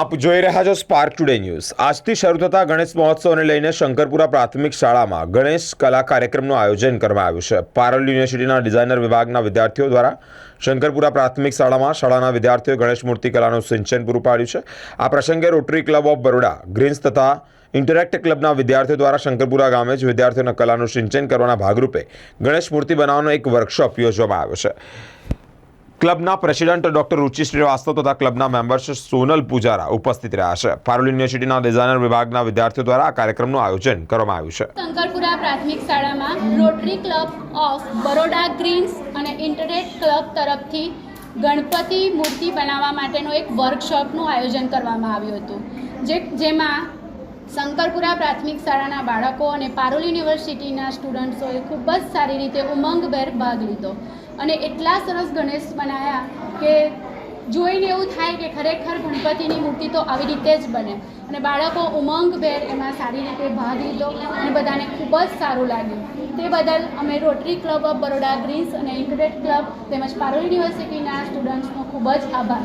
આપ જોઈ રહ્યા છો સ્પાર્ક ટુડે ન્યૂઝ આજથી શરૂ થતા ગણેશ મહોત્સવને લઈને શંકરપુરા પ્રાથમિક શાળામાં ગણેશ કલા કાર્યક્રમનું આયોજન કરવામાં આવ્યું છે. પારલ યુનિવર્સિટીના ડિઝાઇનર વિભાગના વિદ્યાર્થીઓ દ્વારા શંકરપુરા પ્રાથમિક શાળામાં શાળાના વિદ્યાર્થીઓએ ગણેશ મૂર્તિ કલાનું સિંચન પૂરું પાડ્યું છે. આ પ્રસંગે rotary club of Baroda greens તથા ઇન્ટરેક્ટ ક્લબના વિદ્યાર્થીઓ દ્વારા શંકરપુરા ગામે જ વિદ્યાર્થીઓના કલાનું સિંચન કરવાના ભાગરૂપે ગણેશ મૂર્તિ બનાવવાનો એક વર્કશોપ યોજવામાં આવ્યો છે. ક્લબના પ્રેસિડેન્ટ ડોક્ટર રુચિ શ્રીવાસ્તવ તથા ક્લબના મેમ્બર્સ સોનલ પૂજારા ઉપસ્થિત રહ્યા છે. પારુલ યુનિવર્સિટીના ડિઝાઇનર વિભાગના વિદ્યાર્થીઓ દ્વારા આ કાર્યક્રમનું આયોજન કરવામાં આવ્યું છે. શંકરપુરા પ્રાથમિક શાળામાં rotary club of Baroda greens અને ઇન્ટરનેટ ક્લબ તરફથી ગણપતિ મૂર્તિ બનાવવા માટેનો એક વર્કશોપનું આયોજન કરવામાં આવ્યું હતું. જે જેમાં શંકરપુરા પ્રાથમિક શાળાના બાળકો અને પારોલ યુનિવર્સિટીના સ્ટુડન્ટ્સોએ ખૂબ જ સારી રીતે ઉમંગભેર ભાગ લીધો. અને એટલા સરસ ગણેશ બનાવ્યા કે જોઈને એવું થાય કે ખરેખર ગણપતિની મૂર્તિ તો આવી રીતે જ બને. અને બાળકો ઉમંગભેર એમાં સારી રીતે ભાગ લીધો અને બધાને ખૂબ જ સારું લાગ્યું. તે બદલ અમે rotary club of Baroda greens અને ઇન્ટરનેટ ક્લબ તેમજ પારોલ યુનિવર્સિટીના સ્ટુડન્ટ્સનો ખૂબ જ આભાર.